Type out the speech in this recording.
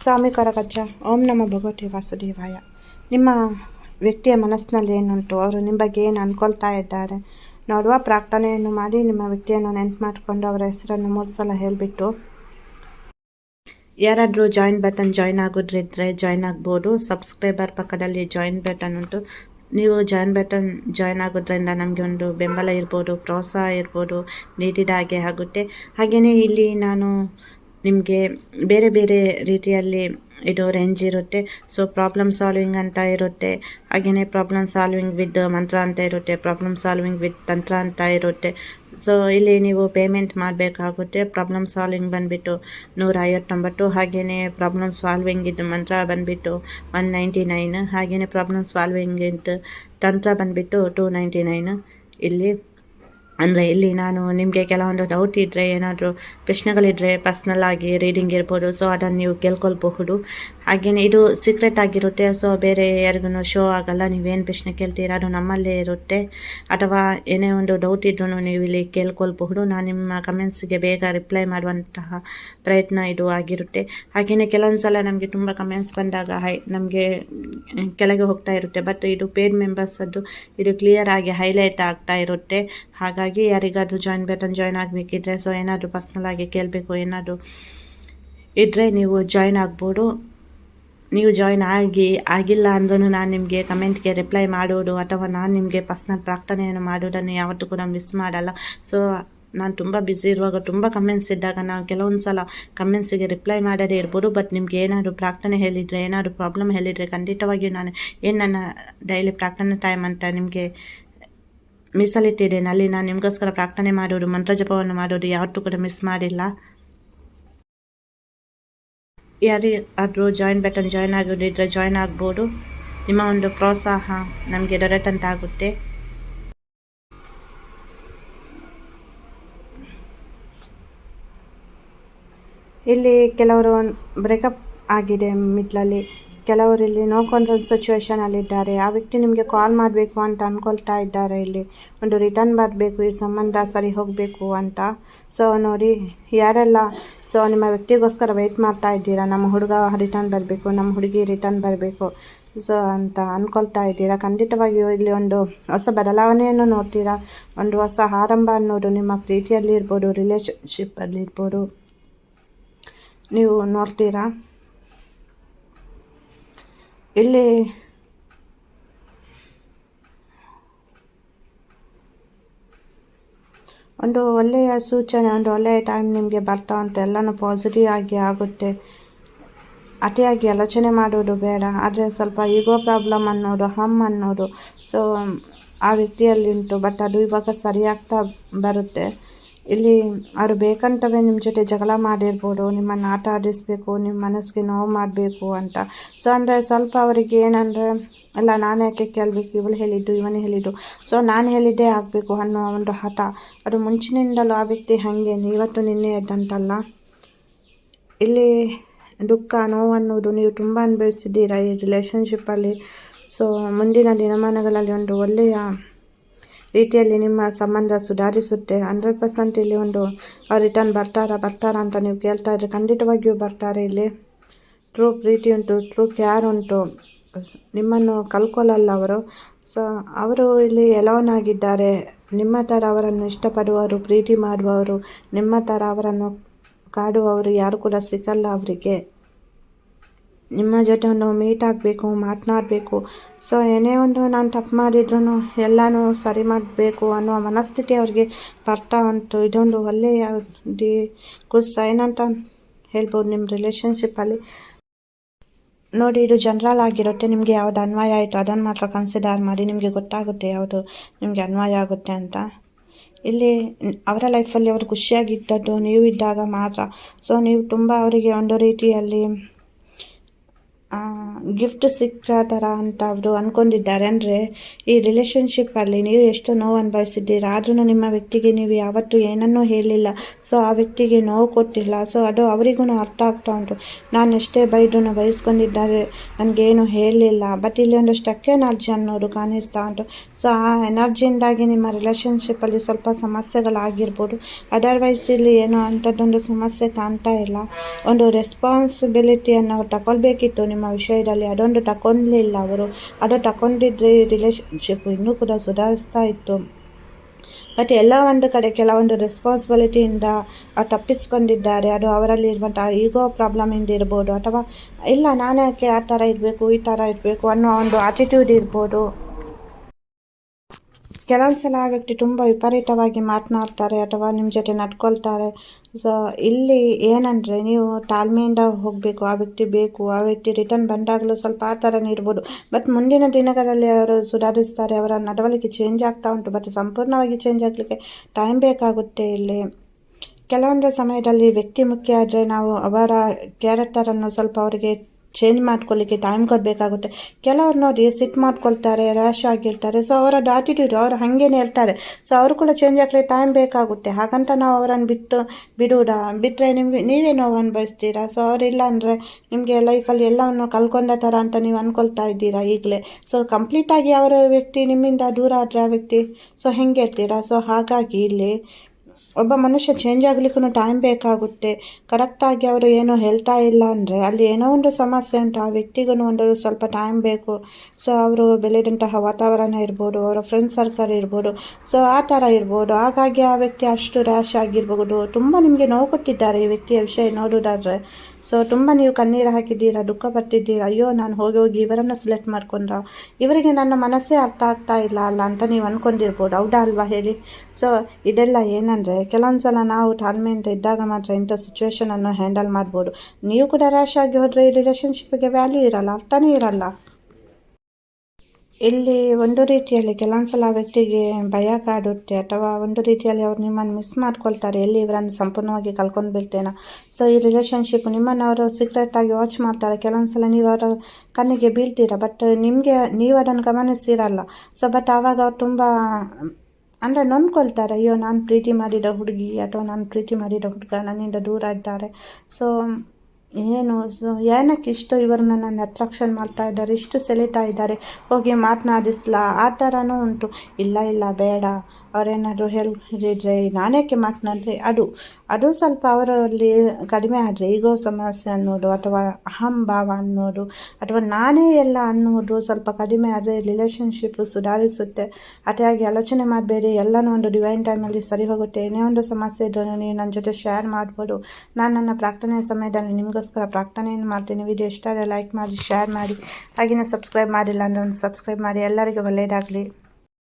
ಸ್ವಾಮಿ ಕರಗಜ್ಜ, ಓಂ ನಮ ಭಗವತಿ ವಾಸುದೇವಾಯ. ನಿಮ್ಮ ವ್ಯಕ್ತಿಯ ಮನಸ್ಸಿನಲ್ಲಿ ಏನುಂಟು? ಅವರು ನಿಮ್ಮ ಬಗ್ಗೆ ಏನು ಅನ್ಕೊಳ್ತಾ ಇದ್ದಾರೆ? ನೋಡುವ ಪ್ರಾರ್ಥನೆಯನ್ನು ಮಾಡಿ, ನಿಮ್ಮ ವ್ಯಕ್ತಿಯನ್ನು ನೆನ್ಪು ಮಾಡಿಕೊಂಡು ಅವರ ಹೆಸರನ್ನು ಮೂರು ಸಲ ಹೇಳಿಬಿಟ್ಟು. ಯಾರಾದರೂ ಜಾಯಿನ್ ಬಟನ್ ಜಾಯಿನ್ ಆಗೋದ್ರಿದ್ದರೆ ಜಾಯಿನ್ ಆಗ್ಬೋದು. ಸಬ್ಸ್ಕ್ರೈಬರ್ ಪಕ್ಕದಲ್ಲಿ ಜಾಯಿನ್ ಬಟನ್ ಉಂಟು. ನೀವು ಜಾಯಿನ್ ಬಟನ್ ಜಾಯಿನ್ ಆಗೋದ್ರಿಂದ ನಮಗೆ ಒಂದು ಬೆಂಬಲ ಇರ್ಬೋದು, ಪ್ರೋತ್ಸಾಹ ಇರ್ಬೋದು ನೀಡಿದ ಹಾಗೆ ಆಗುತ್ತೆ. ಹಾಗೆಯೇ ಇಲ್ಲಿ ನಾನು ನಿಮಗೆ ಬೇರೆ ಬೇರೆ ರೀತಿಯಲ್ಲಿ ಇದು ರೇಂಜ್ ಇರುತ್ತೆ. ಸೊ ಪ್ರಾಬ್ಲಮ್ ಸಾಲ್ವಿಂಗ್ ಅಂತ ಇರುತ್ತೆ. ಹಾಗೆಯೇ ಪ್ರಾಬ್ಲಮ್ ಸಾಲ್ವಿಂಗ್ ವಿತ್ ಮಂತ್ರ ಅಂತ ಇರುತ್ತೆ. ಪ್ರಾಬ್ಲಮ್ ಸಾಲ್ವಿಂಗ್ ವಿತ್ ತಂತ್ರ ಅಂತ ಇರುತ್ತೆ. ಸೊ ಇಲ್ಲಿ ನೀವು ಪೇಮೆಂಟ್ ಮಾಡಬೇಕಾಗುತ್ತೆ. ಪ್ರಾಬ್ಲಮ್ ಸಾಲ್ವಿಂಗ್ ಬಂದುಬಿಟ್ಟು ನೂರ ಐವತ್ತೊಂಬತ್ತು ಹಾಗೆಯೇ ಪ್ರಾಬ್ಲಮ್ ಸಾಲ್ವಿಂಗ್ ಇದು ಮಂತ್ರ ಬಂದುಬಿಟ್ಟು ಒನ್ ನೈಂಟಿ ನೈನ್ ಹಾಗೆಯೇ ಪ್ರಾಬ್ಲಮ್ ಸಾಲ್ವಿಂಗ್ ಇದು ತಂತ್ರ ಬಂದುಬಿಟ್ಟು ಟೂ ನೈಂಟಿ ನೈನ್ ಇಲ್ಲಿ ಅಂದರೆ ಇಲ್ಲಿ ನಾನು ನಿಮಗೆ ಕೆಲವೊಂದು ಡೌಟ್ ಇದ್ದರೆ ಏನಾದರೂ ಪ್ರಶ್ನೆಗಳಿದ್ದರೆ ಪರ್ಸ್ನಲ್ ಆಗಿ ರೀಡಿಂಗ್ ಇರ್ಬೋದು ಸೊ ಅದನ್ನು ನೀವು ಕೇಳ್ಕೊಳ್ಬಹುದು. ಹಾಗೆಯೇ ಇದು ಸೀಕ್ರೆಟ್ ಆಗಿರುತ್ತೆ ಸೊ ಬೇರೆ ಯಾರಿಗೂ ಶೋ ಆಗಲ್ಲ, ನೀವೇನು ಪ್ರಶ್ನೆ ಕೇಳ್ತೀರ, ಅದು ನಮ್ಮಲ್ಲೇ ಇರುತ್ತೆ. ಅಥವಾ ಏನೇ ಒಂದು ಡೌಟ್ ಇದ್ರೂ ನೀವು ಇಲ್ಲಿ ಕೇಳ್ಕೊಳ್ಬಹುದು. ನಾನು ನಿಮ್ಮ ಕಮೆಂಟ್ಸ್ಗೆ ಬೇಗ ರಿಪ್ಲೈ ಮಾಡುವಂತಹ ಪ್ರಯತ್ನ ಇದು ಆಗಿರುತ್ತೆ. ಹಾಗೆಯೇ ಕೆಲವೊಂದು ಸಲ ನಮಗೆ ತುಂಬ ಕಮೆಂಟ್ಸ್ ಬಂದಾಗ, ಹೈ, ನಮಗೆ ಕೆಳಗೆ ಹೋಗ್ತಾ ಇರುತ್ತೆ ಬಟ್ ಇದು ಪೇಡ್ ಮೆಂಬರ್ಸದ್ದು ಇದು ಕ್ಲಿಯರ್ ಆಗಿ ಹೈಲೈಟ್ ಆಗ್ತಾ ಇರುತ್ತೆ. ಹಾಗಾಗಿ ಯಾರಿಗಾದರೂ ಜಾಯಿನ್ ಬಟನ್ ಜಾಯ್ನ್ ಆಗಬೇಕಿದ್ರೆ ಸೊ ಏನಾದರೂ ಪರ್ಸ್ನಲ್ ಆಗಿ ಕೇಳಬೇಕು, ಏನಾದರೂ ಇದ್ದರೆ ನೀವು ಜಾಯ್ನ್ ಆಗ್ಬೋದು. ನೀವು ಜಾಯ್ನ್ ಆಗಿ, ಆಗಿಲ್ಲ ಅಂದ್ರೂ ನಾನು ನಿಮಗೆ ಕಮೆಂಟ್ಗೆ ರಿಪ್ಲೈ ಮಾಡೋದು ಅಥವಾ ನಾನು ನಿಮಗೆ ಪರ್ಸ್ನಲ್ ಪ್ರಾರ್ಥನೆಯನ್ನು ಮಾಡೋದನ್ನು ಯಾವತ್ತೂ ಕೂಡ ಮಿಸ್ ಮಾಡಲ್ಲ. ಸೊ ನಾನು ತುಂಬ ಬ್ಯುಸಿ ಇರುವಾಗ ತುಂಬ ಕಮೆಂಟ್ಸ್ ಇದ್ದಾಗ ನಾನು ಕೆಲವೊಂದು ಸಲ ಕಮೆಂಟ್ಸಿಗೆ ರಿಪ್ಲೈ ಮಾಡದೇ ಇರ್ಬೋದು. ಬಟ್ ನಿಮಗೆ ಏನಾದರೂ ಪ್ರಾರ್ಥನೆ ಹೇಳಿದರೆ, ಏನಾದರೂ ಪ್ರಾಬ್ಲಮ್ ಹೇಳಿದರೆ ಖಂಡಿತವಾಗಿಯೂ ನಾನು ಏನು ನನ್ನ ಡೈಲಿ ಪ್ರಾರ್ಥನೆ ಟೈಮ್ ಅಂತ ನಿಮಗೆ ಮೀಸಲಿಟ್ಟಿದ್ದೇನೆ ಅಲ್ಲಿ ನಾನು ನಿಮಗೋಸ್ಕರ ಪ್ರಾರ್ಥನೆ ಮಾಡೋರು, ಮಂತ್ರ ಜಪವನ್ನು ಮಾಡೋರು ಯಾವತ್ತೂ ಕೂಡ ಮಿಸ್ ಮಾಡಿಲ್ಲ. ಯಾರಿ ಆದರೂ ಜಾಯಿನ್ ಬಟನ್ ಜಾಯ್ನ್ ಆಗೋದಿದ್ರೆ ಜಾಯ್ನ್ ಆಗ್ಬೋದು. ನಿಮ್ಮ ಒಂದು ಪ್ರೋತ್ಸಾಹ ನಮಗೆ ದೊರೆತಂತಾಗುತ್ತೆ. ಇಲ್ಲಿ ಕೆಲವರು ಬ್ರೇಕಪ್ ಆಗಿದೆ ಮಿಡ್ಲಲ್ಲಿ. ಕೆಲವರು ಇಲ್ಲಿ ನೋ ಅಲ್ಲಿ ಇದ್ದಾರೆ. ಆ ವ್ಯಕ್ತಿ ನಿಮಗೆ ಕಾಲ್ ಮಾಡಬೇಕು ಅಂತ ಅಂದ್ಕೊಳ್ತಾ ಇದ್ದಾರೆ ಇಲ್ಲಿ. ಒಂದು ರಿಟರ್ನ್ ಬರಬೇಕು, ಈ ಸಂಬಂಧ ಸರಿ ಹೋಗಬೇಕು ಅಂತ. ಸೊ ನೋಡಿ, ಯಾರೆಲ್ಲ ಸೊ ನಿಮ್ಮ ವ್ಯಕ್ತಿಗೋಸ್ಕರ ವೆಯ್ಟ್ ಮಾಡ್ತಾ ಇದ್ದೀರಾ? ನಮ್ಮ ಹುಡುಗ ರಿಟರ್ನ್ ಬರಬೇಕು, ನಮ್ಮ ಹುಡುಗಿ ರಿಟರ್ನ್ ಬರಬೇಕು. ಸೊ ಅಂತ ಅಂದ್ಕೊಳ್ತಾ ಇದ್ದೀರಾ? ಖಂಡಿತವಾಗಿಯೂ ಇಲ್ಲಿ ಒಂದು ಹೊಸ ಬದಲಾವಣೆಯನ್ನು ನೋಡ್ತೀರಾ? ಒಂದು ಹೊಸ ಆರಂಭ ಅನ್ನೋದು ನಿಮ್ಮ ಪ್ರೀತಿಯಲ್ಲಿ ಇರ್ಬೋದು ರಿಲೇಶನ್ಶಿಪ್ಪಲ್ಲಿ ಇರ್ಬೋದು. ನೀವು ನೋಡ್ತೀರಾ? ಇಲ್ಲಿ ಒಂದು ಒಳ್ಳೆಯ ಸೂಚನೆ, ಒಂದು ಒಳ್ಳೆಯ ಟೈಮ್ ನಿಮಗೆ ಬರ್ತಾ ಉಂಟು. ಎಲ್ಲನೂ ಪಾಸಿಟಿವ್ ಆಗಿ ಆಗುತ್ತೆ. ಅತಿಯಾಗಿ ಆಲೋಚನೆ ಮಾಡೋದು ಬೇಡ. ಆದರೆ ಸ್ವಲ್ಪ ಈಗೋ ಪ್ರಾಬ್ಲಮ್ ಅನ್ನೋದು, ಹಮ್ ಅನ್ನೋದು. ಸೊ ಆ ವ್ಯಕ್ತಿಯಲ್ಲಿ ಉಂಟು ಬಟ್ ಅದು ಇವಾಗ ಸರಿಯಾಗ್ತಾ ಬರುತ್ತೆ. ಇಲ್ಲಿ ಅವರು ಬೇಕಂತವೇ ನಿಮ್ಮ ಜೊತೆ ಜಗಳ ಮಾಡಿರ್ಬೋದು ನಿಮ್ಮನ್ನು ಆಟ ಆಡಿಸ್ಬೇಕು, ನಿಮ್ಮ ಮನಸ್ಸಿಗೆ ನೋವು ಮಾಡಬೇಕು ಅಂತ. ಸೊ ಅಂದರೆ ಸ್ವಲ್ಪ ಅವರಿಗೆ ಏನಂದರೆ, ಅಲ್ಲ, ನಾನು ಯಾಕೆ ಕೇಳಬೇಕು? ಇವಳು ಹೇಳಿದ್ದು, ಇವನೇ ಹೇಳಿದ್ದು. ಸೊ ನಾನು ಹೇಳಿದ್ದೇ ಆಗಬೇಕು ಅನ್ನೋ ಒಂದು ಹಠ. ಅದು ಮುಂಚಿನಿಂದಲೂ ಆ ವ್ಯಕ್ತಿ ಹಾಗೆ ಇವತ್ತು ನಿನ್ನೆ ಇದ್ದಂತಲ್ಲ ಇಲ್ಲಿ ದುಃಖ, ನೋವು ಅನ್ನೋದು ನೀವು ತುಂಬ ಅನುಭವಿಸಿದ್ದೀರಾ ಈ ರಿಲೇಷನ್ಶಿಪ್ಪಲ್ಲಿ ಸೊ ಮುಂದಿನ ದಿನಮಾನಗಳಲ್ಲಿ ಒಂದು ಒಳ್ಳೆಯ ರೀತಿಯಲ್ಲಿ ನಿಮ್ಮ ಸಂಬಂಧ ಸುಧಾರಿಸುತ್ತೆ. ಹಂಡ್ರೆಡ್ ಪರ್ಸೆಂಟ್ ಇಲ್ಲಿ ಒಂದು ರಿಟರ್ನ್ ಬರ್ತಾರಾ ಬರ್ತಾರಾ ಅಂತ ನೀವು ಕೇಳ್ತಾ ಇದ್ರೆ ಖಂಡಿತವಾಗಿಯೂ ಬರ್ತಾರೆ ಇಲ್ಲಿ. ಟ್ರೂ ಪ್ರೀತಿ ಉಂಟು ಟ್ರೂ ಕ್ಯಾರ್ ಉಂಟು. ನಿಮ್ಮನ್ನು ಕಲ್ಕೊಳ್ಳಲ್ಲ ಅವರು. ಸೊ ಅವರು ಇಲ್ಲಿ ಎಲೋನ್ ಆಗಿದ್ದಾರೆ. ನಿಮ್ಮ ಥರ ಅವರನ್ನು ಇಷ್ಟಪಡುವವರು, ಪ್ರೀತಿ ಮಾಡುವವರು, ನಿಮ್ಮ ಥರ ಅವರನ್ನು ಕಾಡುವವರು ಯಾರು ಕೂಡ ಸಿಗಲ್ಲ ಅವರಿಗೆ. ನಿಮ್ಮ ಜೊತೆ ಒಂದು ಮೀಟ್ ಆಗಬೇಕು, ಮಾತನಾಡಬೇಕು. ಸೊ ಏನೇ ಒಂದು ನಾನು ತಪ್ಪು ಮಾಡಿದ್ರು ಎಲ್ಲನೂ ಸರಿ ಮಾಡಬೇಕು ಅನ್ನೋ ಮನಸ್ಥಿತಿ ಅವ್ರಿಗೆ ಬರ್ತಾ ಉಂಟು. ಇದೊಂದು ಒಳ್ಳೆಯ ಡಿ, ಗುಡ್ ಸೈನ್ ಅಂತ ಹೇಳ್ಬೋದು ನಿಮ್ಮ ರಿಲೇಷನ್ಶಿಪ್ಪಲ್ಲಿ ನೋಡಿ, ಇದು ಜನರಲ್ ಆಗಿರುತ್ತೆ. ನಿಮಗೆ ಯಾವ್ದು ಅನ್ವಯ ಆಯಿತು ಅದನ್ನು ಮಾತ್ರ ಕನ್ಸಿಡರ್ ಮಾಡಿ ನಿಮಗೆ ಗೊತ್ತಾಗುತ್ತೆ ಯಾವುದು ನಿಮಗೆ ಅನ್ವಯ ಆಗುತ್ತೆ ಅಂತ. ಇಲ್ಲಿ ಅವರ ಲೈಫಲ್ಲಿ ಅವರು ಖುಷಿಯಾಗಿದ್ದದ್ದು ನೀವು ಇದ್ದಾಗ ಮಾತ್ರ. ಸೊ ನೀವು ತುಂಬ ಅವರಿಗೆ ಒಂದು ರೀತಿಯಲ್ಲಿ ಗಿಫ್ಟ್ ಸಿಕ್ಕ ಥರ ಅಂತ ಅವರು ಅಂದ್ಕೊಂಡಿದ್ದಾರೆ ಅಂದರೆ ಈ ರಿಲೇಷನ್ಶಿಪ್ಪಲ್ಲಿ ನೀವು ಎಷ್ಟು ನೋವು ಅನುಭವಿಸಿದ್ದೀರಾ? ಆದ್ರೂ ನಿಮ್ಮ ವ್ಯಕ್ತಿಗೆ ನೀವು ಯಾವತ್ತೂ ಏನನ್ನೂ ಹೇಳಿಲ್ಲ. ಸೊ ಆ ವ್ಯಕ್ತಿಗೆ ನೋವು ಕೊಟ್ಟಿಲ್ಲ. ಸೊ ಅದು ಅವರಿಗೂ ಅರ್ಥ ಆಗ್ತಾ ಉಂಟು. ನಾನು ಎಷ್ಟೇ ಬೈದ್ರೂ ಬಯಸ್ಕೊಂಡಿದ್ದಾರೆ ನನಗೇನು ಹೇಳಲಿಲ್ಲ ಬಟ್ ಇಲ್ಲಿ ಒಂದು ಸ್ಟಕ್ ಎನರ್ಜಿ ಅನ್ನೋದು ಕಾಣಿಸ್ತಾ ಉಂಟು. ಸೊ ಆ ಎನರ್ಜಿಯಿಂದಾಗಿ ನಿಮ್ಮ ರಿಲೇಷನ್ಶಿಪ್ಪಲ್ಲಿ ಸ್ವಲ್ಪ ಸಮಸ್ಯೆಗಳಾಗಿರ್ಬೋದು. ಅದರ್ವೈಸ್ ಇಲ್ಲಿ ಏನೋ ಅಂಥದ್ದೊಂದು ಸಮಸ್ಯೆ ಕಾಣ್ತಾ ಇಲ್ಲ. ಒಂದು ರೆಸ್ಪಾನ್ಸಿಬಿಲಿಟಿಯನ್ನು ತಗೊಳ್ಬೇಕಿತ್ತು ನಿಮ್ಮ ವಿಷಯದಲ್ಲಿ ಅದೊಂದು ತಗೊಳ್ಲಿಲ್ಲ ಅವರು. ಅದು ತಗೊಂಡಿದ್ದರೆ ರಿಲೇಷನ್ಶಿಪ್ ಇನ್ನೂ ಕೂಡ ಸುಧಾರಿಸ್ತಾ ಇತ್ತು. ಬಟ್ ಎಲ್ಲ ಒಂದು ಕಡೆ ಕೆಲವೊಂದು ರೆಸ್ಪಾನ್ಸಿಬಿಲಿಟಿಯಿಂದ ತಪ್ಪಿಸ್ಕೊಂಡಿದ್ದಾರೆ. ಅದು ಅವರಲ್ಲಿ ಇರುವಂಥ ಈಗೋ ಪ್ರಾಬ್ಲಮಿಂದ ಇರ್ಬೋದು ಅಥವಾ, ಇಲ್ಲ ನಾನು ಯಾಕೆ ಆ ಥರ ಇರಬೇಕು, ಈ ಥರ ಇರಬೇಕು ಅನ್ನೋ ಒಂದು ಆಟಿಟ್ಯೂಡ್ ಇರ್ಬೋದು. ಕೆಲವೊಂದು ಸಲ ಆ ವ್ಯಕ್ತಿ ತುಂಬ ವಿಪರೀತವಾಗಿ ಮಾತನಾಡ್ತಾರೆ ಅಥವಾ ನಿಮ್ಮ ಜೊತೆ ನಡ್ಕೊಳ್ತಾರೆ. ಸೊ ಇಲ್ಲಿ ಏನಂದರೆ ನೀವು ತಾಳ್ಮೆಯಿಂದ ಹೋಗಬೇಕು, ಆ ವ್ಯಕ್ತಿ ಬೇಕು, ಆ ವ್ಯಕ್ತಿ ರಿಟರ್ನ್ ಬಂದಾಗಲೂ ಸ್ವಲ್ಪ ಆ ಥರನೇ ಇರ್ಬೋದು. ಬಟ್ ಮುಂದಿನ ದಿನಗಳಲ್ಲಿ ಅವರು ಸುಧಾರಿಸ್ತಾರೆ, ಅವರ ನಡವಳಿಕೆ ಚೇಂಜ್ ಆಗ್ತಾ ಉಂಟು ಬಟ್ ಸಂಪೂರ್ಣವಾಗಿ ಚೇಂಜ್ ಆಗಲಿಕ್ಕೆ ಟೈಮ್ ಬೇಕಾಗುತ್ತೆ ಇಲ್ಲಿ. ಕೆಲವೊಂದು ಸಮಯದಲ್ಲಿ ವ್ಯಕ್ತಿ ಮುಖ್ಯ ಆದರೆ ನಾವು ಅವರ ಕ್ಯಾರೆಕ್ಟರನ್ನು ಸ್ವಲ್ಪ ಅವರಿಗೆ ಚೇಂಜ್ ಮಾಡ್ಕೊಳ್ಳಿಕ್ಕೆ ಟೈಮ್ ಕೊಡಬೇಕಾಗುತ್ತೆ ಕೆಲವ್ರು ನೋಡಿ ಸಿಟ್ ಮಾಡ್ಕೊಳ್ತಾರೆ ರ್ಯಾಶ್ ಆಗಿರ್ತಾರೆ. ಸೊ ಅವರ ಆಟಿಟ್ಯೂಡ್ ಅವರು ಹಾಗೇನೆ ಇರ್ತಾರೆ. ಸೊ ಅವರು ಕೂಡ ಚೇಂಜ್ ಆಗಲಿಕ್ಕೆ ಟೈಮ್ ಬೇಕಾಗುತ್ತೆ. ಹಾಗಂತ ನಾವು ಅವರನ್ನು ಬಿಟ್ಟು ಬಿಡುವುದ? ಬಿಟ್ಟರೆ ನಿಮಗೆ, ನೀವೇ ನೋವು ಅನುಭವಿಸ್ತೀರಾ? ಸೊ ಅವರಿಲ್ಲ ಅಂದರೆ ನಿಮಗೆ ಲೈಫಲ್ಲಿ ಎಲ್ಲವನ್ನು ಕಲ್ಕೊಂಡ ಥರ ಅಂತ ನೀವು ಅಂದ್ಕೊಳ್ತಾ ಇದ್ದೀರಾ ಈಗಲೇ? ಸೊ ಕಂಪ್ಲೀಟಾಗಿ ಅವರ ವ್ಯಕ್ತಿ ನಿಮ್ಮಿಂದ ದೂರ ಆದರೆ ಆ ವ್ಯಕ್ತಿ? ಸೊ ಹೆಂಗೆ ಇರ್ತೀರಾ? ಸೊ ಹಾಗಾಗಿ ಇಲ್ಲಿ ಒಬ್ಬ ಮನುಷ್ಯ ಚೇಂಜ್ ಆಗಲಿಕ್ಕೂ ಟೈಮ್ ಬೇಕಾಗುತ್ತೆ. ಕರೆಕ್ಟಾಗಿ ಅವರು ಏನು ಹೇಳ್ತಾ ಇಲ್ಲ ಅಂದರೆ ಅಲ್ಲಿ ಏನೋ ಒಂದು ಸಮಸ್ಯೆ ಉಂಟು. ಆ ವ್ಯಕ್ತಿಗೂ ಒಂದು ಸ್ವಲ್ಪ ಟೈಮ್ ಬೇಕು. ಸೊ ಅವರು ಬೆಳೆದಂತಹ ವಾತಾವರಣ ಇರ್ಬೋದು, ಅವರ ಫ್ರೆಂಡ್ ಸರ್ಕಲ್ ಇರ್ಬೋದು. ಸೊ ಆ ಥರ ಇರ್ಬೋದು. ಹಾಗಾಗಿ ಆ ವ್ಯಕ್ತಿ ಅಷ್ಟು ರ್ಯಾಶ್ ಆಗಿರ್ಬೋದು ತುಂಬ ನಿಮಗೆ ನೋವು ಕೊಟ್ಟಿದ್ದಾರೆ ಈ ವ್ಯಕ್ತಿಯ ವಿಷಯ ನೋಡೋದಾದರೆ. ಸೊ ತುಂಬ ನೀವು ಕಣ್ಣೀರು ಹಾಕಿದ್ದೀರಾ, ದುಃಖ ಪಟ್ಟಿದ್ದೀರಾ, ಅಯ್ಯೋ, ನಾನು ಹೋಗಿ ಹೋಗಿ ಇವರನ್ನು ಸೆಲೆಕ್ಟ್ ಮಾಡ್ಕೊಂಡ್ರ? ಇವರಿಗೆ ನನ್ನ ಮನಸ್ಸೇ ಅರ್ಥ ಆಗ್ತಾ ಇಲ್ಲ ಅಲ್ಲ ಅಂತ ನೀವು ಅಂದ್ಕೊಂಡಿರ್ಬೋದು ಹೌದಾ ಅಲ್ವಾ ಹೇಳಿ? ಸೊ ಇದೆಲ್ಲ ಏನಂದರೆ ಕೆಲವೊಂದು ಸಲ ನಾವು ತಾಳ್ಮೆಯಿಂದ ಇದ್ದಾಗ ಮಾತ್ರ ಇಂಥ ಸಿಚುವೇಶನನ್ನು ಹ್ಯಾಂಡಲ್ ಮಾಡ್ಬೋದು. ನೀವು ಕೂಡ ರ್ಯಾಶ್ ಆಗಿ ಹೋದರೆ ಈ ರಿಲೇಷನ್ಶಿಪ್ಗೆ ವ್ಯಾಲ್ಯೂ ಇರಲ್ಲ, ಅರ್ಥನೇ ಇರಲ್ಲ. ಇಲ್ಲಿ ಒಂದು ರೀತಿಯಲ್ಲಿ ಕೆಲವೊಂದು ಸಲ ವ್ಯಕ್ತಿಗೆ ಭಯ ಕಾಡುತ್ತೆ ಅಥವಾ ಒಂದು ರೀತಿಯಲ್ಲಿ ಅವ್ರು ನಿಮ್ಮನ್ನು ಮಿಸ್ ಮಾಡ್ಕೊಳ್ತಾರೆ, ಎಲ್ಲಿ ಇವರನ್ನು ಸಂಪೂರ್ಣವಾಗಿ ಕಳ್ಕೊಂಡು ಬಿಡ್ತೇನೋ. ಸೊ ಈ ರಿಲೇಷನ್ಶಿಪ್ ನಿಮ್ಮನ್ನು ಅವರು ಸೀಕ್ರೆಟಾಗಿ ವಾಚ್ ಮಾಡ್ತಾರೆ. ಕೆಲವೊಂದು ಸಲ ನೀವು ಅವರ ಕಣ್ಣಿಗೆ ಬೀಳ್ತೀರ ಬಟ್ ನಿಮಗೆ ನೀವು ಅದನ್ನು ಗಮನಿಸಿರಲ್ಲ ಸೊ ಬಟ್ ಆವಾಗ ಅವ್ರು ತುಂಬ, ಅಂದರೆ ನೊಂದ್ಕೊಳ್ತಾರೆ, ಅಯ್ಯೋ, ನಾನು ಪ್ರೀತಿ ಮಾಡಿದ ಹುಡುಗಿ ಅಥವಾ ನಾನು ಪ್ರೀತಿ ಮಾಡಿದ ಹುಡುಗ ನನ್ನಿಂದ ದೂರ ಇದ್ದಾರೆ. ಸೊ ಏನು ಏನಕ್ಕೆ ಇಷ್ಟು ಇವರು ನನ್ನ ಅಟ್ರಾಕ್ಷನ್ ಮಾಡ್ತಾ ಇದ್ದಾರೆ? ಇಷ್ಟು ಸೆಳೀತಾ ಇದ್ದಾರೆ ಹೋಗಿ ಮಾತನಾಡಿಸ್ಲಾ. ಆ ಥರನೂ ಉಂಟು. ಇಲ್ಲ ಇಲ್ಲ, ಬೇಡ. ಅವರೇನಾದರೂ ಹೇಳಿದ್ರೆ ನಾನೇಕೆ ಮಾತನಾಡಿದ್ರೆ ಅದು ಅದು ಸ್ವಲ್ಪ ಅವರಲ್ಲಿ ಕಡಿಮೆ ಆದರೆ ಈಗೋ ಸಮಸ್ಯೆ ಅನ್ನೋದು ಅಥವಾ ಅಹಂಭಾವ ಅನ್ನೋದು ಅಥವಾ ನಾನೇ ಎಲ್ಲ ಅನ್ನೋದು ಸ್ವಲ್ಪ ಕಡಿಮೆ ಆದರೆ ರಿಲೇಷನ್ಶಿಪ್ಪು ಸುಧಾರಿಸುತ್ತೆ. ಅತಿಯಾಗಿ ಆಲೋಚನೆ ಮಾಡಬೇಡಿ, ಎಲ್ಲನೂ ಒಂದು ಡಿವೈನ್ ಟೈಮಲ್ಲಿ ಸರಿ ಹೋಗುತ್ತೆ. ಏನೇ ಒಂದು ಸಮಸ್ಯೆ ಇದ್ದರೂ ನೀವು ನನ್ನ ಜೊತೆ ಶೇರ್ ಮಾಡ್ಬೋದು. ನಾನು ನನ್ನ ಪ್ರಾರ್ಥನೆ ಸಮಯದಲ್ಲಿ ನಿಮಗೋಸ್ಕರ ಪ್ರಾರ್ಥನೆಯನ್ನು ಮಾಡ್ತೀನಿ. ವಿಡಿಯೋ ಇಷ್ಟ ಆದರೆ ಲೈಕ್ ಮಾಡಿ ಶೇರ್ ಮಾಡಿ. ಹಾಗೆಯೇ ಸಬ್ಸ್ಕ್ರೈಬ್ ಮಾಡಿಲ್ಲ ಅಂದರೆ ಒಂದು ಸಬ್ಸ್ಕ್ರೈಬ್ ಮಾಡಿ. ಎಲ್ಲರಿಗೂ ಒಳ್ಳೆಯದಾಗಲಿ